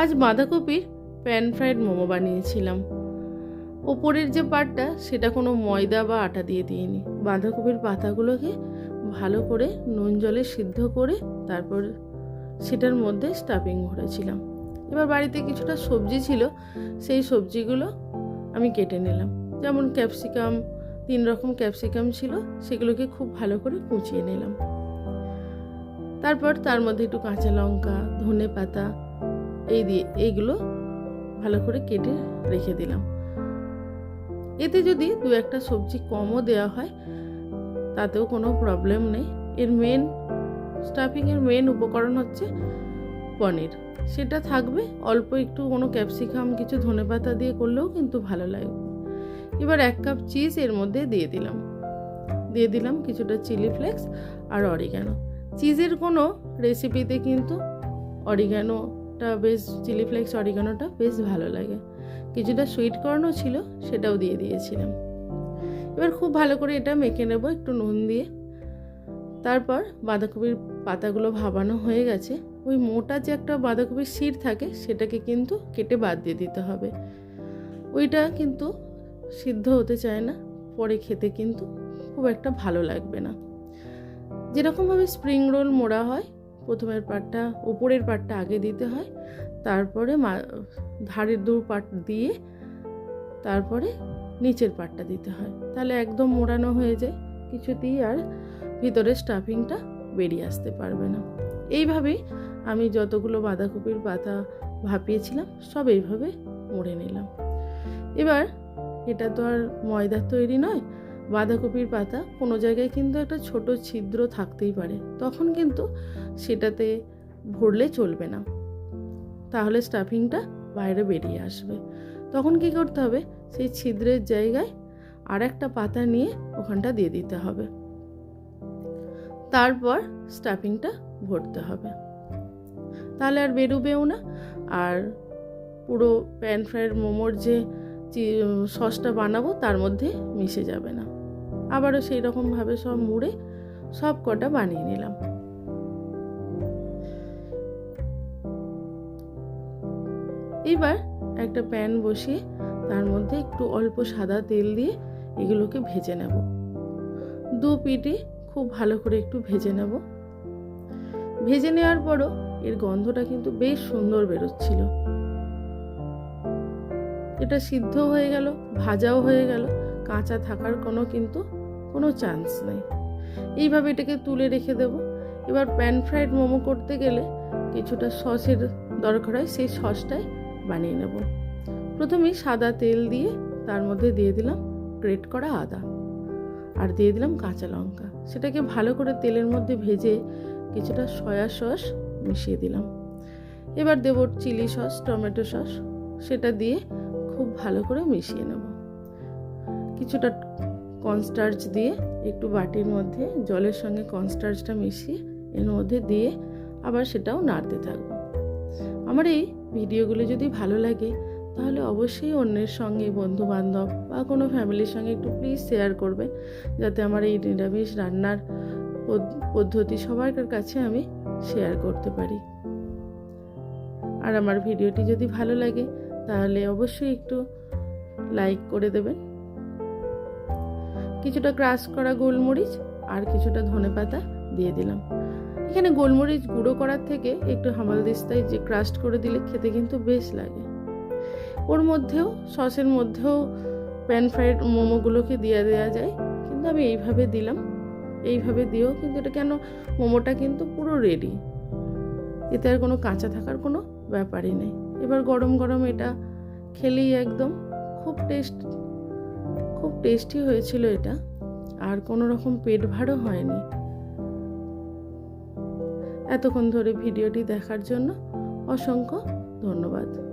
আজ বাঁধাকপির pan fried momo বানিয়েছিলাম। ওপরের যে পাটটা, সেটা কোনো ময়দা বা আটা দিয়ে দিইনি। বাঁধাকপির পাতাগুলোকে ভালো করে নুন জলে সিদ্ধ করে তারপর সেটার মধ্যে স্টাফিং ভরেছিলাম এবার বাড়িতে কিছুটা সবজি ছিল, সেই সবজিগুলো আমি কেটে নিলাম। যেমন ক্যাপসিকাম তিন রকম ক্যাপসিকাম ছিল, সেগুলোকে খুব ভালো করে কুচিয়ে নিলাম। তারপর তার মধ্যে একটু কাঁচা লঙ্কা, ধনে পাতা এই দিয়ে এইগুলো ভালো করে কেটে রেখে দিলাম। এতে যদি দু একটা সবজি কমও দেওয়া হয়, তাতেও কোনো প্রবলেম নেই। এর মেন স্টাফিংয়ের মেন উপকরণ হচ্ছে পনির। সেটা থাকবে, অল্প একটু কোনো ক্যাপসিকাম কিছু ধনেপাতা দিয়ে করলেও কিন্তু ভালো লাগবে এবার এক কাপ চিজ এর মধ্যে দিয়ে দিলাম। দিয়ে দিলাম কিছুটা চিলি ফ্লেক্স আর অরিগ্যানো চিজের কোনো রেসিপিতে কিন্তু অরিগ্যানোটা বেশ চিলি ফ্লেক্স অরিগ্যানোটা বেশ ভালো লাগে। কিছুটা সুইট কর্নও ছিল, সেটাও দিয়ে দিয়েছিলাম। এবার খুব ভালো করে এটা মেখে নেব একটু নুন দিয়ে। তারপর বাঁধাকপির পাতাগুলো ভাবানো হয়ে গেছে। ওই মোটা যে একটা বাঁধাকপির শির থাকে, সেটাকে কিন্তু কেটে বাদ দিয়ে দিতে হবে। ওইটা কিন্তু সিদ্ধ হতে চায় না, পরে খেতে কিন্তু খুব একটা ভালো লাগবে না। যেরকমভাবে স্প্রিং রোল মোড়া হয় প্রথমের পাটটা, উপরের পাটটা আগে দিতে হয়। তারপরে মা, ধারের দু পাট দিয়ে তারপরে নিচের পাটটা দিতে হয়। তাহলে একদম মোড়ানো হয়ে যায়। কিছুতেই আর ভিতরে স্টাফিংটা বেরিয়ে আসতে পারবে না। এইভাবেই আমি যতগুলো বাঁধাকপির পাতা ভাপিয়েছিলাম, সব এইভাবে মুড়ে নিলাম। এবার এটা তো আর ময়দার তৈরি নয় বাঁধাকপির পাতা কোনো জায়গায় কিন্তু একটা ছোট ছিদ্র থাকতেই পারে। তখন কিন্তু সেটাতে ভরলে চলবে না। তাহলে স্টাফিংটা বাইরে বেরিয়ে আসবে। তখন কি করতে হবে? সেই ছিদ্রের জায়গায় আর একটা পাতা নিয়ে ওখানটা দিয়ে দিতে হবে। তারপর স্টাফিংটা ভরতে হবে। তাহলে আর বেরোবেও না। আর পুরো প্যান ফ্রাইয়ের মোমোর যে সসটা বানাবো, তার মধ্যে মিশে যাবে না। আবারও সেই রকমভাবে সব মুড়ে সব কটা বানিয়ে নিলাম। এবার একটা প্যান বসিয়ে তার মধ্যে একটু অল্প সাদা তেল দিয়ে এগুলোকে ভেজে নেব। দু পিঠে খুব ভালো করে একটু ভেজে নেব। ভেজে নেওয়ার পরও এর গন্ধটা কিন্তু বেশ সুন্দর বেরোচ্ছিল। এটা সিদ্ধ হয়ে গেল, ভাজাও হয়ে গেল। কাঁচা থাকার কোনো কিন্তু কোনো চান্স নেই। এইভাবে এটাকে তুলে রেখে দেব। এবার প্যান ফ্রাইড মোমো করতে গেলে কিছুটা সসের দরকার হয়, সেই সসটাই বানিয়ে নেব। প্রথমেই সাদা তেল দিয়ে তার মধ্যে দিয়ে দিলাম গ্রেট করা আদা। আর দিয়ে দিলাম কাঁচা লঙ্কা। সেটাকে ভালো করে তেলের মধ্যে ভেজে কিছুটা সয়া সস মিশিয়ে দিলাম। এবার দেব চিলি সস টমেটো সস সেটা দিয়ে খুব ভালো করে মিশিয়ে নেব। কিছুটা কনস্টার্চ দিয়ে একটু বাটির মধ্যে জলের সঙ্গে কনস্টার্চটা মিশিয়ে এর মধ্যে দিয়ে আবার সেটাও নাড়তে থাকব। আমার এই ভিডিওগুলো যদি ভালো লাগে, তাহলে অবশ্যই অন্যের সঙ্গে বন্ধু বান্ধব বা কোনো ফ্যামিলির সঙ্গে একটু প্লিজ শেয়ার করবে, যাতে আমার এই নিরামিষ রান্নার পদ্ধতি সবার কাছে আমি শেয়ার করতে পারি। আর আমার ভিডিওটি যদি ভালো লাগে, তাহলে অবশ্যই একটু লাইক করে দেবেন। কিছুটা ক্রাশ করা গোলমরিচ আর কিছুটা ধনে পাতা দিয়ে দিলাম। এখানে গোলমরিচ গুঁড়ো করার থেকে একটু হামালদিস্তায় যে ক্রাস্ট করে দিলে খেতে কিন্তু বেশ লাগে। ওর মধ্যেও, সসের মধ্যেও প্যান ফ্রাইড মোমোগুলোকে দিয়ে দেওয়া যায়। কিন্তু আমি এইভাবে দিলাম। এইভাবে দিয়েও কিন্তু এটা কেন, মোমোটা কিন্তু পুরো রেডি এতে আর কোনো কাঁচা থাকার কোনো ব্যাপারই নেই। এবার গরম গরম এটা খেলেই একদম খুব টেস্ট খুব টেস্টি হয়েছিল এটা। আর কোনো রকম পেট ভারও হয়নি। এতক্ষণ ধরে ভিডিওটি দেখার জন্য অসংখ্য ধন্যবাদ।